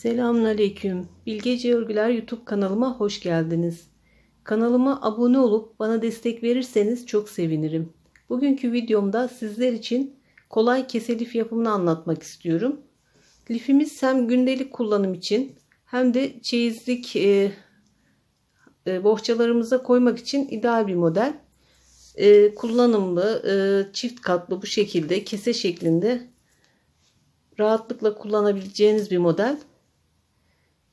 Selamünaleyküm. Bilgece Örgüler YouTube kanalıma hoş geldiniz. Kanalıma abone olup bana destek verirseniz çok sevinirim. Bugünkü videomda sizler için kolay kese lif yapımını anlatmak istiyorum. Lifimiz hem gündelik kullanım için hem de çeyizlik e, e, bohçalarımıza koymak için ideal bir model. E, kullanımlı, e, çift katlı bu şekilde kese şeklinde rahatlıkla kullanabileceğiniz bir model.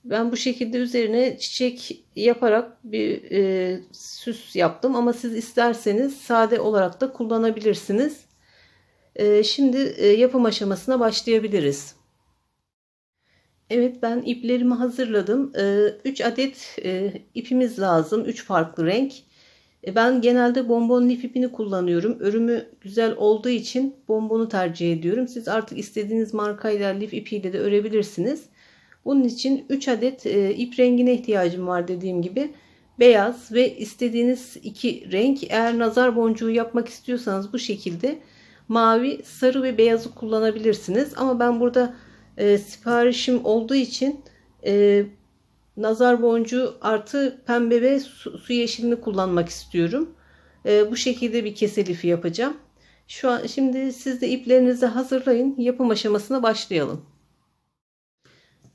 Ben bu şekilde üzerine çiçek yaparak bir e, süs yaptım ama siz isterseniz sade olarak da kullanabilirsiniz. E, şimdi e, yapım aşamasına başlayabiliriz. Evet ben iplerimi hazırladım. 3 e, adet e, ipimiz lazım. 3 farklı renk. E, ben genelde bonbon lif ipini kullanıyorum. Örümü güzel olduğu için bonbonu tercih ediyorum. Siz artık istediğiniz markayla lif ipiyle de örebilirsiniz. Bunun için 3 adet e, ip rengine ihtiyacım var dediğim gibi. Beyaz ve istediğiniz iki renk. Eğer nazar boncuğu yapmak istiyorsanız bu şekilde mavi, sarı ve beyazı kullanabilirsiniz. Ama ben burada e, siparişim olduğu için e, nazar boncuğu artı pembe ve su, su yeşilini kullanmak istiyorum. E, bu şekilde bir kese lifi yapacağım. Şu an şimdi siz de iplerinizi hazırlayın. Yapım aşamasına başlayalım.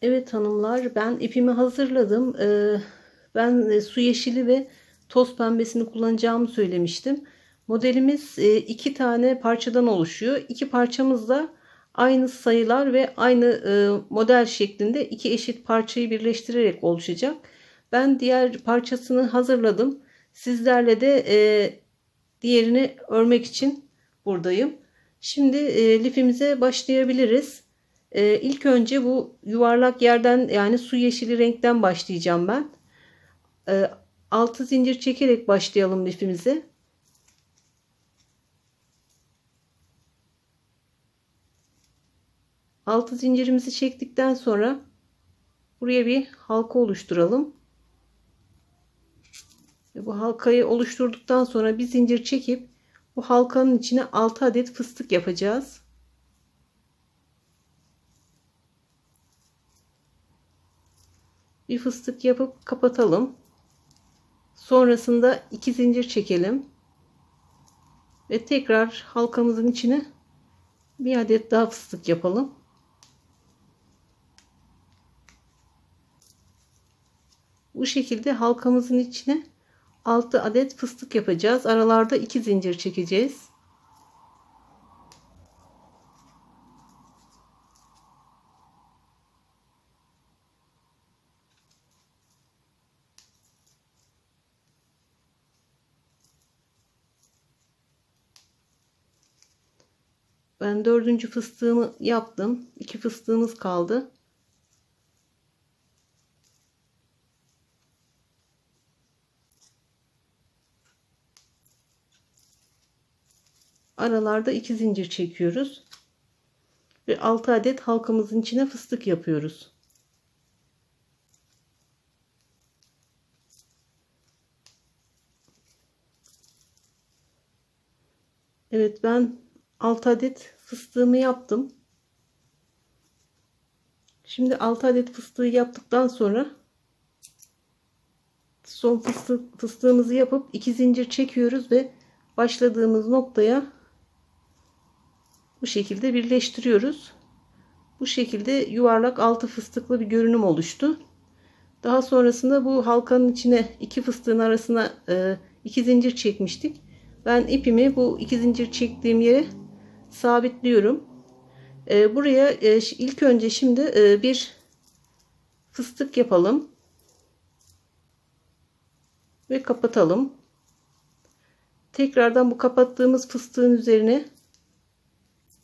Evet hanımlar ben ipimi hazırladım. Ee, ben e, su yeşili ve toz pembesini kullanacağımı söylemiştim. Modelimiz e, iki tane parçadan oluşuyor. İki parçamız da aynı sayılar ve aynı e, model şeklinde iki eşit parçayı birleştirerek oluşacak. Ben diğer parçasını hazırladım. Sizlerle de diğerini örmek için buradayım. Şimdi lifimize başlayabiliriz. Ee, ilk önce bu yuvarlak yerden yani su yeşili renkten başlayacağım ben. Ee, 6 zincir çekerek başlayalım lifimize. Altı zincirimizi çektikten sonra buraya bir halka oluşturalım. Bu halkayı oluşturduktan sonra bir zincir çekip bu halkanın içine 6 adet fıstık yapacağız. Bir fıstık yapıp kapatalım. Sonrasında iki zincir çekelim. Ve tekrar halkamızın içine bir adet daha fıstık yapalım. Bu şekilde halkamızın içine 6 adet fıstık yapacağız. Aralarda iki zincir çekeceğiz. Ben dördüncü fıstığımı yaptım. İki fıstığımız kaldı. Aralarda iki zincir çekiyoruz. Ve 6 adet halkamızın içine fıstık yapıyoruz. Evet ben 6 adet fıstığımı yaptım. Şimdi 6 adet fıstığı yaptıktan sonra son fıstık, fıstığımızı yapıp iki zincir çekiyoruz ve başladığımız noktaya bu şekilde birleştiriyoruz. Bu şekilde yuvarlak altı fıstıklı bir görünüm oluştu. Daha sonrasında bu halkanın içine iki fıstığın arasına e, iki zincir çekmiştik. Ben ipimi bu iki zincir çektiğim yere sabitliyorum. E, buraya e, ilk önce şimdi e, bir fıstık yapalım. Ve kapatalım. Tekrardan bu kapattığımız fıstığın üzerine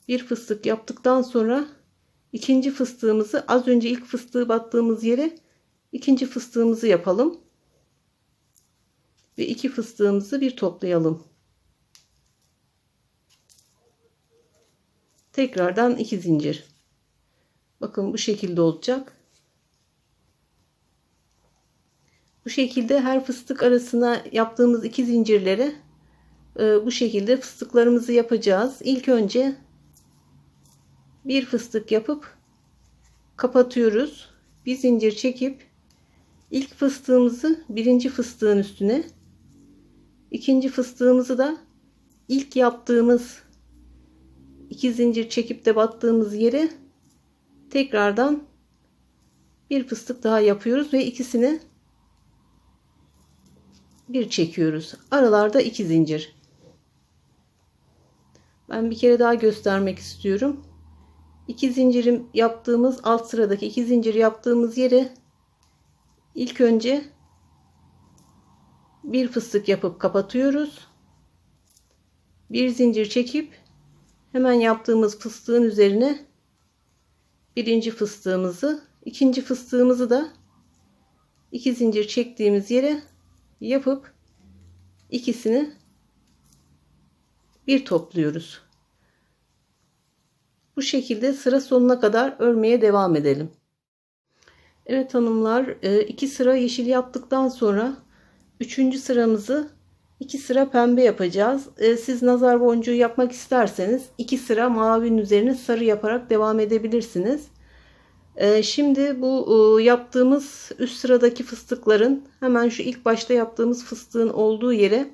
bir fıstık yaptıktan sonra ikinci fıstığımızı az önce ilk fıstığı battığımız yere ikinci fıstığımızı yapalım. Ve iki fıstığımızı bir toplayalım. Tekrardan iki zincir. Bakın bu şekilde olacak. Bu şekilde her fıstık arasına yaptığımız iki zincirlere e, bu şekilde fıstıklarımızı yapacağız. İlk önce bir fıstık yapıp kapatıyoruz. Bir zincir çekip ilk fıstığımızı birinci fıstığın üstüne ikinci fıstığımızı da ilk yaptığımız iki zincir çekip de battığımız yere tekrardan bir fıstık daha yapıyoruz ve ikisini bir çekiyoruz. Aralarda iki zincir. Ben bir kere daha göstermek istiyorum. İki zincirim yaptığımız alt sıradaki iki zincir yaptığımız yere ilk önce bir fıstık yapıp kapatıyoruz. Bir zincir çekip hemen yaptığımız fıstığın üzerine birinci fıstığımızı, ikinci fıstığımızı da iki zincir çektiğimiz yere yapıp ikisini bir topluyoruz. Bu şekilde sıra sonuna kadar örmeye devam edelim. Evet hanımlar e, iki sıra yeşil yaptıktan sonra üçüncü sıramızı iki sıra pembe yapacağız. E, siz nazar boncuğu yapmak isterseniz iki sıra mavinin üzerine sarı yaparak devam edebilirsiniz. E, şimdi bu yaptığımız üst sıradaki fıstıkların hemen şu ilk başta yaptığımız fıstığın olduğu yere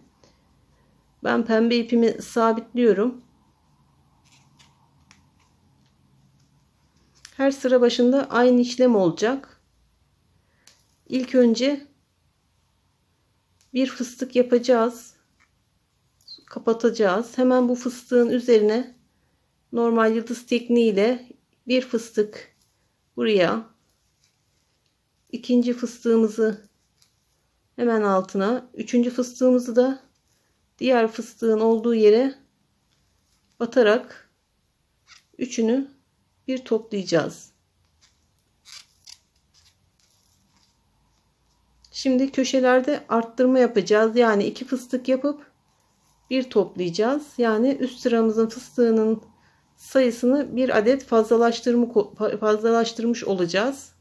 ben pembe ipimi sabitliyorum. Her sıra başında aynı işlem olacak. İlk önce bir fıstık yapacağız. Kapatacağız. Hemen bu fıstığın üzerine normal yıldız tekniğiyle bir fıstık buraya ikinci fıstığımızı hemen altına üçüncü fıstığımızı da diğer fıstığın olduğu yere batarak üçünü bir toplayacağız. Şimdi köşelerde arttırma yapacağız. Yani iki fıstık yapıp bir toplayacağız. Yani üst sıramızın fıstığının sayısını bir adet fazlalaştırmış olacağız.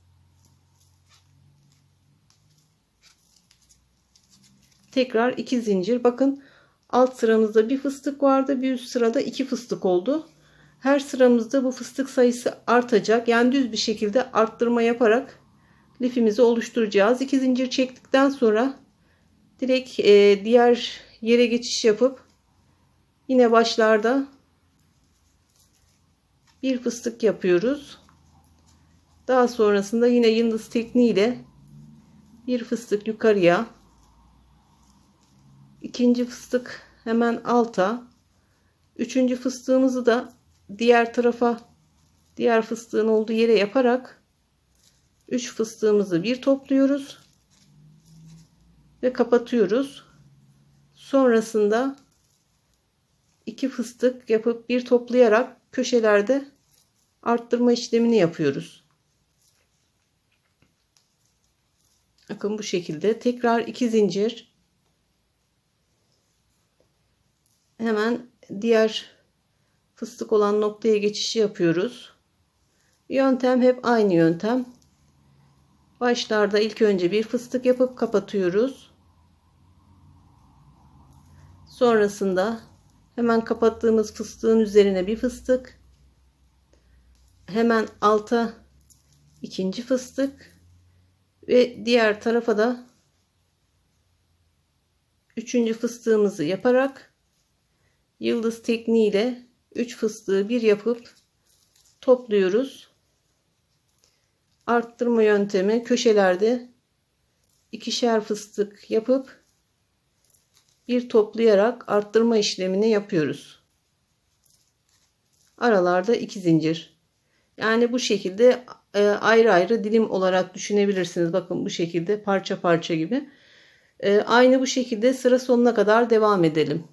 Tekrar iki zincir. Bakın alt sıramızda bir fıstık vardı. Bir üst sırada iki fıstık oldu. Her sıramızda bu fıstık sayısı artacak. Yani düz bir şekilde arttırma yaparak lifimizi oluşturacağız. İki zincir çektikten sonra direkt e, diğer yere geçiş yapıp yine başlarda bir fıstık yapıyoruz. Daha sonrasında yine yıldız tekniğiyle bir fıstık yukarıya ikinci fıstık hemen alta üçüncü fıstığımızı da diğer tarafa diğer fıstığın olduğu yere yaparak 3 fıstığımızı bir topluyoruz ve kapatıyoruz. Sonrasında iki fıstık yapıp bir toplayarak köşelerde arttırma işlemini yapıyoruz. Bakın bu şekilde tekrar iki zincir hemen diğer fıstık olan noktaya geçişi yapıyoruz. Yöntem hep aynı yöntem. Başlarda ilk önce bir fıstık yapıp kapatıyoruz. Sonrasında hemen kapattığımız fıstığın üzerine bir fıstık. Hemen alta ikinci fıstık ve diğer tarafa da üçüncü fıstığımızı yaparak yıldız tekniğiyle 3 fıstığı bir yapıp topluyoruz. Arttırma yöntemi köşelerde ikişer fıstık yapıp bir toplayarak arttırma işlemini yapıyoruz. Aralarda iki zincir. Yani bu şekilde e, ayrı ayrı dilim olarak düşünebilirsiniz. Bakın bu şekilde parça parça gibi. E, aynı bu şekilde sıra sonuna kadar devam edelim.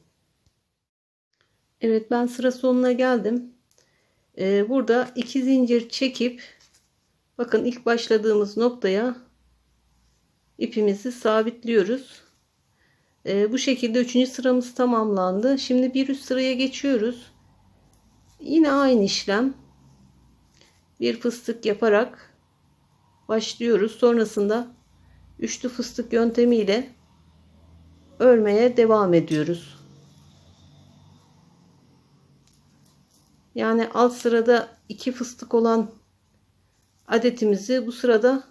Evet ben sıra sonuna geldim. Ee, burada iki zincir çekip bakın ilk başladığımız noktaya ipimizi sabitliyoruz. Ee, bu şekilde üçüncü sıramız tamamlandı. Şimdi bir üst sıraya geçiyoruz. Yine aynı işlem. Bir fıstık yaparak başlıyoruz. Sonrasında üçlü fıstık yöntemiyle örmeye devam ediyoruz. Yani alt sırada iki fıstık olan adetimizi bu sırada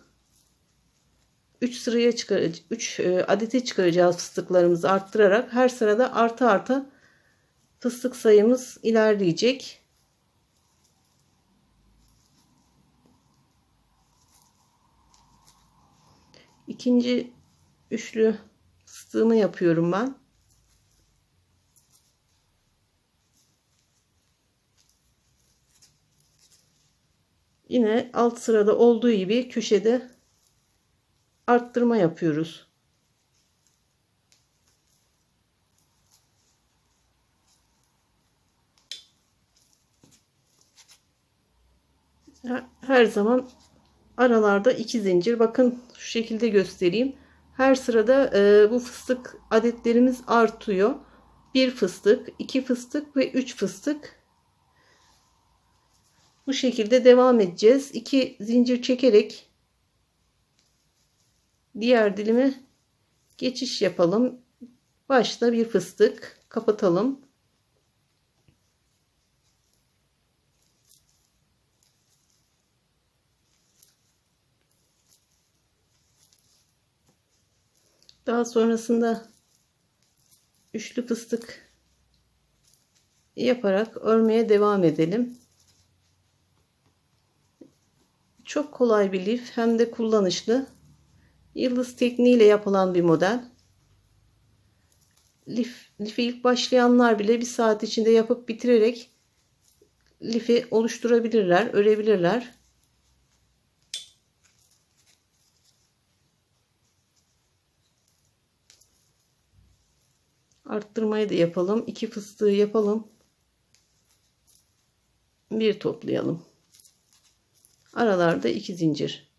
3 sıraya çıkar 3 adete çıkaracağız fıstıklarımızı arttırarak her sırada artı artı fıstık sayımız ilerleyecek. İkinci üçlü fıstığımı yapıyorum ben. Yine alt sırada olduğu gibi köşede arttırma yapıyoruz. Her zaman aralarda iki zincir. Bakın şu şekilde göstereyim. Her sırada e, bu fıstık adetlerimiz artıyor. Bir fıstık, iki fıstık ve üç fıstık. Bu şekilde devam edeceğiz. İki zincir çekerek diğer dilime geçiş yapalım. Başta bir fıstık kapatalım. Daha sonrasında üçlü fıstık yaparak örmeye devam edelim. Çok kolay bir lif hem de kullanışlı. Yıldız tekniğiyle yapılan bir model. Lif, lifi ilk başlayanlar bile bir saat içinde yapıp bitirerek lifi oluşturabilirler, örebilirler. Arttırmayı da yapalım. İki fıstığı yapalım. Bir toplayalım. Aralarda iki zincir.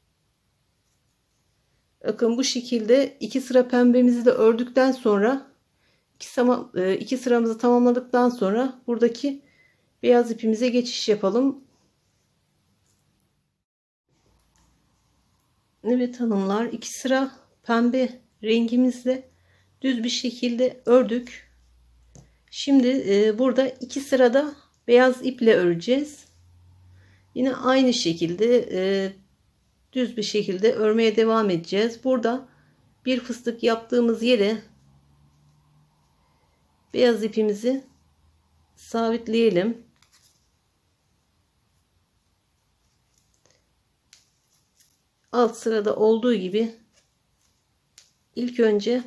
Bakın bu şekilde iki sıra pembemizi de ördükten sonra iki, sama, e, iki sıramızı tamamladıktan sonra buradaki beyaz ipimize geçiş yapalım. Evet hanımlar iki sıra pembe rengimizle düz bir şekilde ördük. Şimdi e, burada iki sırada beyaz iple öreceğiz. Yine aynı şekilde e, düz bir şekilde örmeye devam edeceğiz. Burada bir fıstık yaptığımız yere beyaz ipimizi sabitleyelim. Alt sırada olduğu gibi ilk önce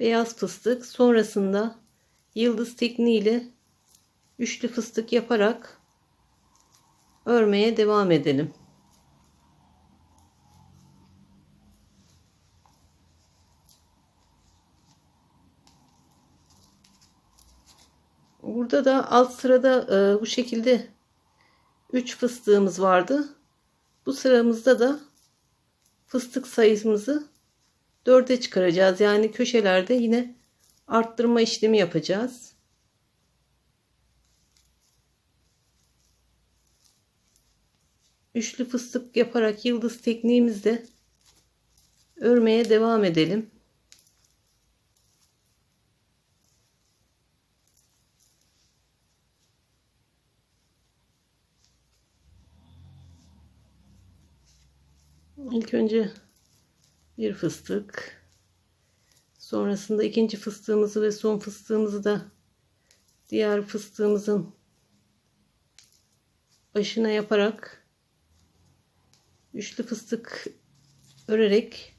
beyaz fıstık sonrasında yıldız tekniğiyle üçlü fıstık yaparak örmeye devam edelim. Burada da alt sırada e, bu şekilde 3 fıstığımız vardı. Bu sıramızda da fıstık sayımızı 4'e çıkaracağız. Yani köşelerde yine arttırma işlemi yapacağız. Üçlü fıstık yaparak yıldız tekniğimizde örmeye devam edelim. İlk önce bir fıstık. Sonrasında ikinci fıstığımızı ve son fıstığımızı da diğer fıstığımızın başına yaparak üçlü fıstık örerek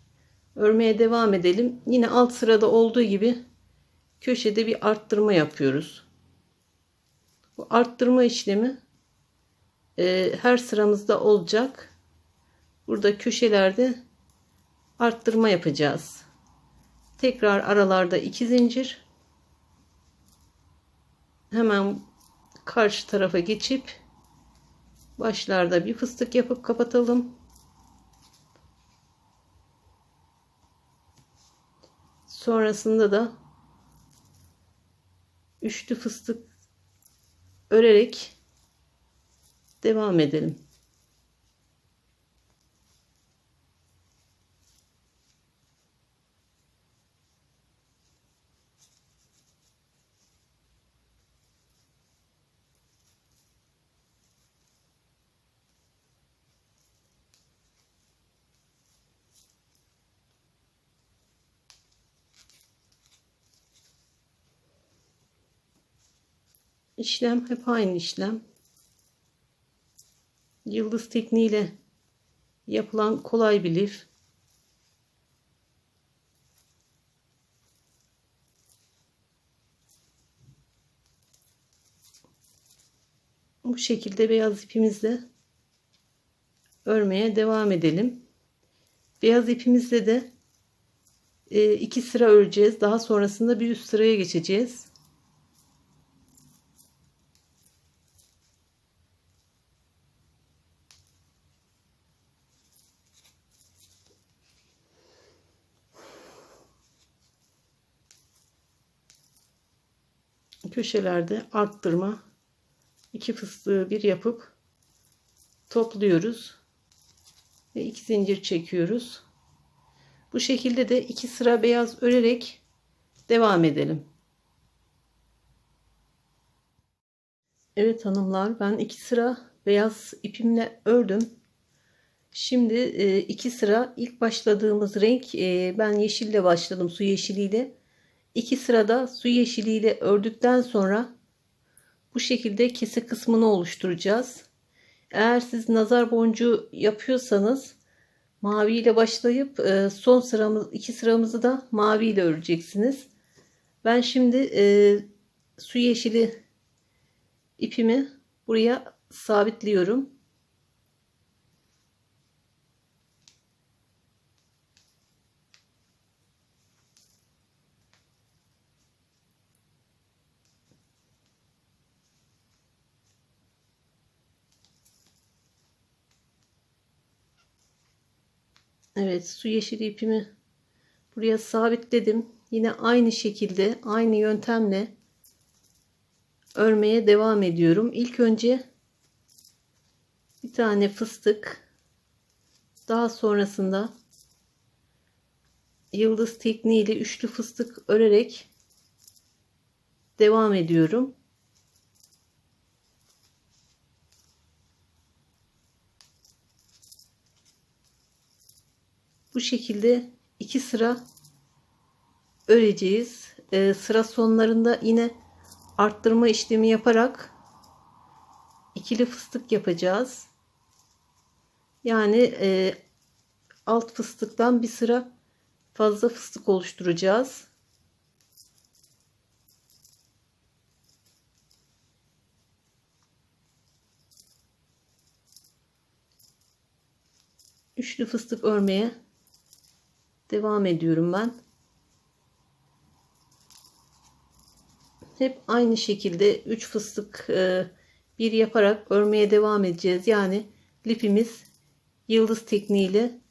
örmeye devam edelim. Yine alt sırada olduğu gibi köşede bir arttırma yapıyoruz. Bu arttırma işlemi e, her sıramızda olacak. Burada köşelerde arttırma yapacağız. Tekrar aralarda iki zincir. Hemen karşı tarafa geçip başlarda bir fıstık yapıp kapatalım. Sonrasında da üçlü fıstık örerek devam edelim. İşlem hep aynı işlem. Yıldız tekniğiyle yapılan kolay bir lif. Bu şekilde beyaz ipimizle örmeye devam edelim. Beyaz ipimizle de e, iki sıra öreceğiz. Daha sonrasında bir üst sıraya geçeceğiz. Köşelerde arttırma iki fıstığı bir yapıp topluyoruz ve iki zincir çekiyoruz. Bu şekilde de iki sıra beyaz örerek devam edelim. Evet hanımlar ben iki sıra beyaz ipimle ördüm. Şimdi e, iki sıra ilk başladığımız renk e, ben yeşille başladım su yeşiliyle. İki sırada su yeşiliyle ördükten sonra bu şekilde kese kısmını oluşturacağız. Eğer siz nazar boncuğu yapıyorsanız mavi ile başlayıp e, son sıramız iki sıramızı da mavi ile öreceksiniz. Ben şimdi e, su yeşili ipimi buraya sabitliyorum. Evet su yeşili ipimi buraya sabitledim. Yine aynı şekilde aynı yöntemle örmeye devam ediyorum. İlk önce bir tane fıstık daha sonrasında yıldız tekniğiyle üçlü fıstık örerek devam ediyorum. Bu şekilde iki sıra öreceğiz. Ee, sıra sonlarında yine arttırma işlemi yaparak ikili fıstık yapacağız. Yani e, alt fıstıktan bir sıra fazla fıstık oluşturacağız. Üçlü fıstık örmeye devam ediyorum ben. Hep aynı şekilde 3 fıstık e, bir yaparak örmeye devam edeceğiz. Yani lifimiz yıldız tekniğiyle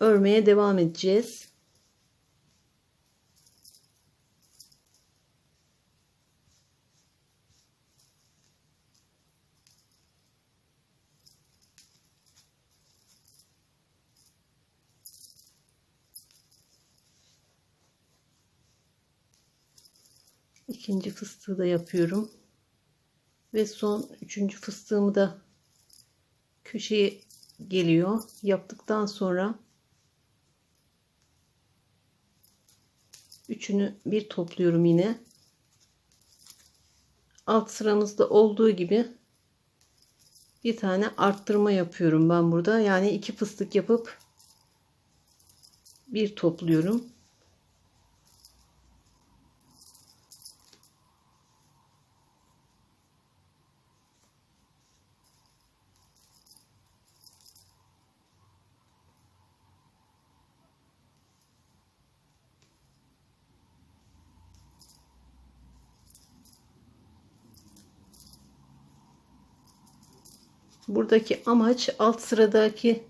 örmeye devam edeceğiz. İkinci fıstığı da yapıyorum. Ve son üçüncü fıstığımı da köşeye geliyor. Yaptıktan sonra üçünü bir topluyorum yine. Alt sıramızda olduğu gibi bir tane arttırma yapıyorum ben burada. Yani iki fıstık yapıp bir topluyorum. Buradaki amaç alt sıradaki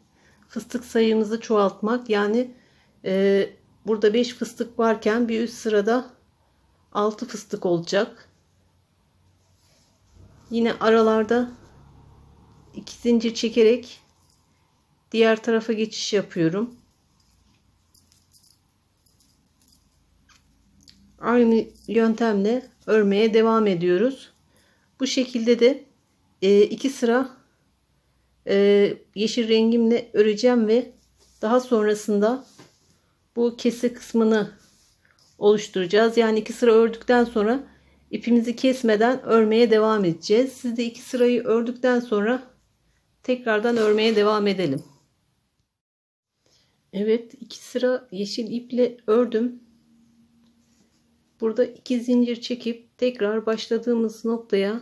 fıstık sayımızı çoğaltmak. Yani e, burada 5 fıstık varken bir üst sırada 6 fıstık olacak. Yine aralarda iki zincir çekerek diğer tarafa geçiş yapıyorum. Aynı yöntemle örmeye devam ediyoruz. Bu şekilde de e, iki sıra e, yeşil rengimle öreceğim ve daha sonrasında bu kese kısmını oluşturacağız. Yani iki sıra ördükten sonra ipimizi kesmeden örmeye devam edeceğiz. Siz de iki sırayı ördükten sonra tekrardan örmeye devam edelim. Evet iki sıra yeşil iple ördüm. Burada iki zincir çekip tekrar başladığımız noktaya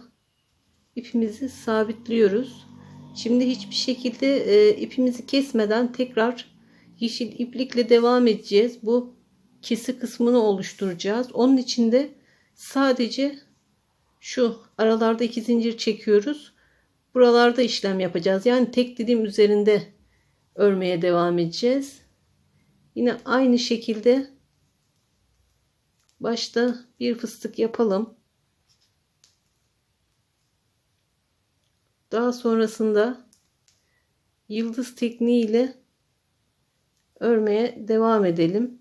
ipimizi sabitliyoruz. Şimdi hiçbir şekilde e, ipimizi kesmeden tekrar yeşil iplikle devam edeceğiz. Bu kesi kısmını oluşturacağız. Onun için de sadece şu aralarda iki zincir çekiyoruz. Buralarda işlem yapacağız. Yani tek dilim üzerinde örmeye devam edeceğiz. Yine aynı şekilde başta bir fıstık yapalım. Daha sonrasında yıldız tekniği ile örmeye devam edelim.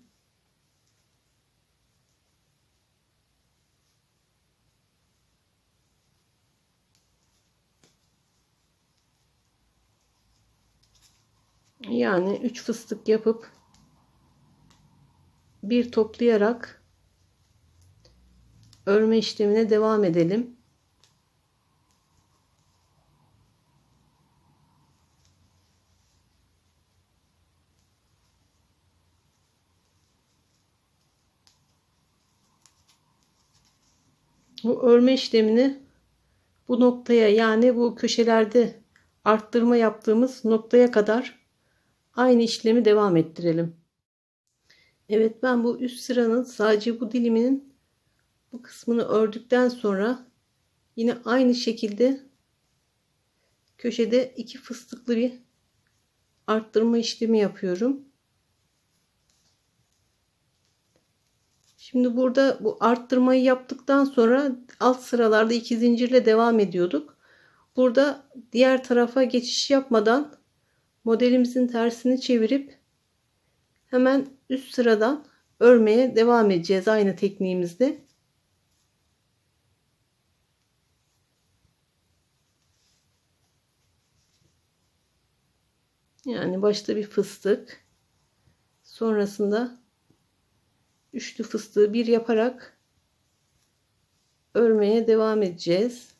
Yani 3 fıstık yapıp bir toplayarak örme işlemine devam edelim. Bu örme işlemini bu noktaya yani bu köşelerde arttırma yaptığımız noktaya kadar aynı işlemi devam ettirelim. Evet ben bu üst sıranın sadece bu diliminin bu kısmını ördükten sonra yine aynı şekilde köşede iki fıstıklı bir arttırma işlemi yapıyorum. Şimdi burada bu arttırmayı yaptıktan sonra alt sıralarda iki zincirle devam ediyorduk. Burada diğer tarafa geçiş yapmadan modelimizin tersini çevirip hemen üst sıradan örmeye devam edeceğiz aynı tekniğimizde. Yani başta bir fıstık sonrasında üçlü fıstığı bir yaparak örmeye devam edeceğiz.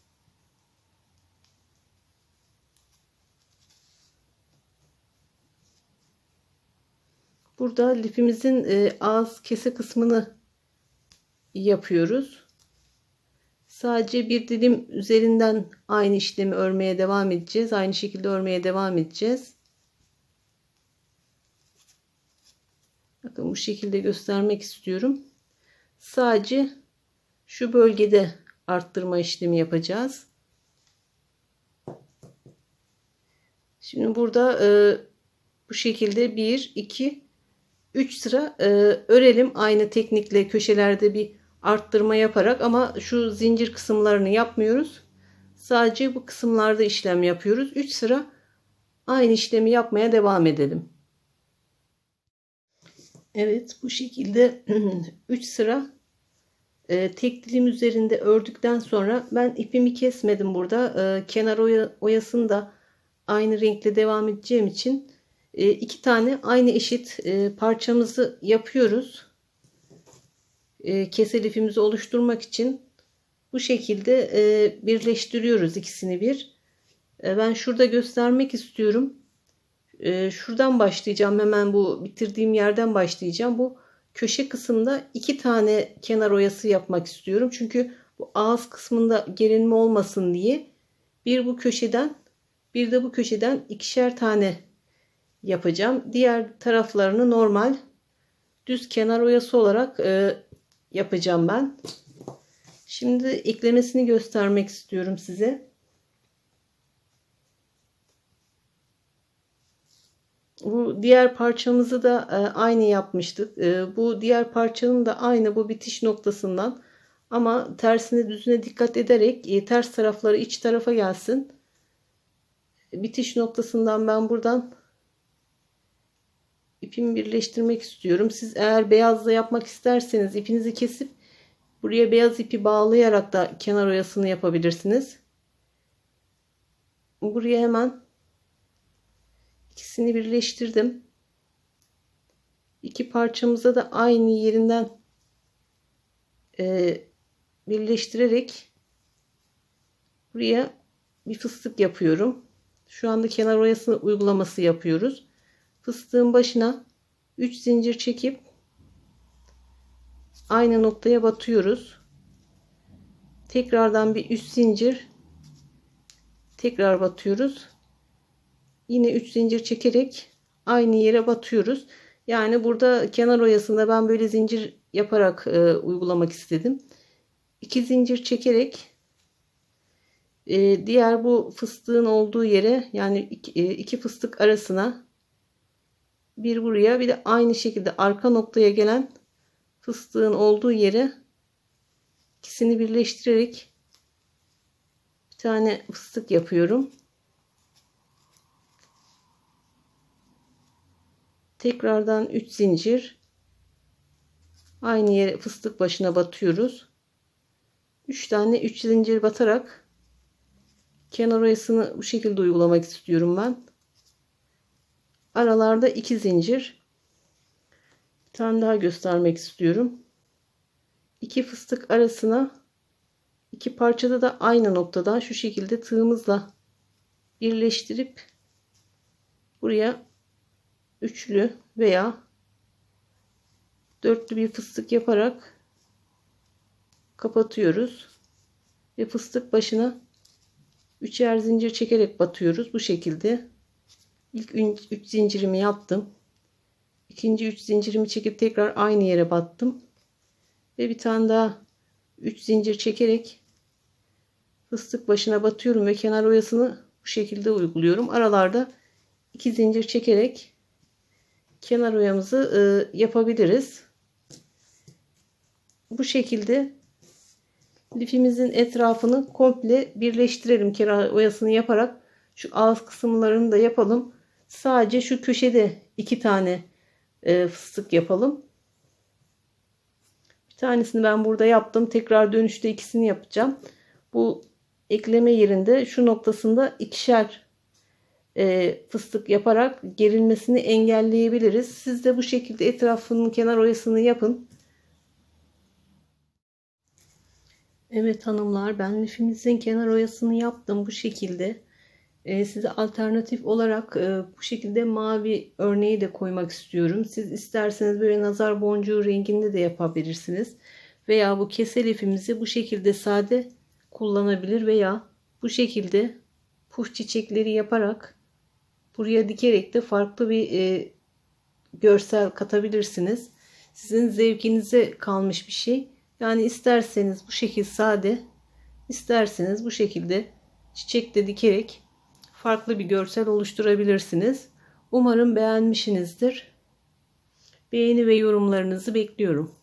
Burada lifimizin e, ağız kese kısmını yapıyoruz. Sadece bir dilim üzerinden aynı işlemi örmeye devam edeceğiz. Aynı şekilde örmeye devam edeceğiz. Bakın bu şekilde göstermek istiyorum. Sadece şu bölgede arttırma işlemi yapacağız. Şimdi burada e, bu şekilde 1 2 3 sıra e, örelim aynı teknikle köşelerde bir arttırma yaparak ama şu zincir kısımlarını yapmıyoruz. Sadece bu kısımlarda işlem yapıyoruz. 3 sıra aynı işlemi yapmaya devam edelim. Evet bu şekilde 3 sıra e, tek dilim üzerinde ördükten sonra ben ipimi kesmedim burada. E, kenar oya, oyasını da aynı renkle devam edeceğim için e, iki tane aynı eşit e, parçamızı yapıyoruz. E, kese lifimizi oluşturmak için bu şekilde e, birleştiriyoruz ikisini bir. E, ben şurada göstermek istiyorum. Ee, şuradan başlayacağım. Hemen bu bitirdiğim yerden başlayacağım. Bu köşe kısımda iki tane kenar oyası yapmak istiyorum. Çünkü bu ağız kısmında gerilme olmasın diye bir bu köşeden bir de bu köşeden ikişer tane yapacağım. Diğer taraflarını normal düz kenar oyası olarak e, yapacağım ben. Şimdi eklemesini göstermek istiyorum size. Bu diğer parçamızı da e, aynı yapmıştık. E, bu diğer parçanın da aynı bu bitiş noktasından ama tersine düzüne dikkat ederek e, ters tarafları iç tarafa gelsin. Bitiş noktasından ben buradan ipimi birleştirmek istiyorum. Siz eğer beyazla yapmak isterseniz ipinizi kesip buraya beyaz ipi bağlayarak da kenar oyasını yapabilirsiniz. Buraya hemen İkisini birleştirdim. İki parçamıza da aynı yerinden e, birleştirerek buraya bir fıstık yapıyorum. Şu anda kenar oyası uygulaması yapıyoruz. Fıstığın başına 3 zincir çekip aynı noktaya batıyoruz. Tekrardan bir 3 zincir tekrar batıyoruz. Yine 3 zincir çekerek aynı yere batıyoruz. Yani burada kenar oyasında ben böyle zincir yaparak e, uygulamak istedim. 2 zincir çekerek e, diğer bu fıstığın olduğu yere yani iki, e, iki fıstık arasına bir buraya bir de aynı şekilde arka noktaya gelen fıstığın olduğu yere ikisini birleştirerek bir tane fıstık yapıyorum. Tekrardan 3 zincir aynı yere fıstık başına batıyoruz. 3 tane 3 zincir batarak kenar oyasını bu şekilde uygulamak istiyorum ben. Aralarda 2 zincir. Bir tane daha göstermek istiyorum. 2 fıstık arasına iki parçada da aynı noktadan şu şekilde tığımızla birleştirip buraya üçlü veya dörtlü bir fıstık yaparak kapatıyoruz. Ve fıstık başına üçer zincir çekerek batıyoruz. Bu şekilde. İlk üç zincirimi yaptım. İkinci üç zincirimi çekip tekrar aynı yere battım. Ve bir tane daha üç zincir çekerek fıstık başına batıyorum ve kenar oyasını bu şekilde uyguluyorum. Aralarda iki zincir çekerek kenar oyamızı e, yapabiliriz. Bu şekilde lifimizin etrafını komple birleştirelim kenar oyasını yaparak şu ağız kısımlarını da yapalım. Sadece şu köşede iki tane e, fıstık yapalım. Bir tanesini ben burada yaptım. Tekrar dönüşte ikisini yapacağım. Bu ekleme yerinde şu noktasında ikişer e, fıstık yaparak gerilmesini engelleyebiliriz. Siz de bu şekilde etrafının kenar oyasını yapın. Evet hanımlar ben lifimizin kenar oyasını yaptım bu şekilde. E, size alternatif olarak e, bu şekilde mavi örneği de koymak istiyorum. Siz isterseniz böyle nazar boncuğu renginde de yapabilirsiniz. Veya bu kese lifimizi bu şekilde sade kullanabilir veya bu şekilde puş çiçekleri yaparak buraya dikerek de farklı bir e, görsel katabilirsiniz. Sizin zevkinize kalmış bir şey. Yani isterseniz bu şekilde sade, isterseniz bu şekilde çiçek de dikerek farklı bir görsel oluşturabilirsiniz. Umarım beğenmişsinizdir. Beğeni ve yorumlarınızı bekliyorum.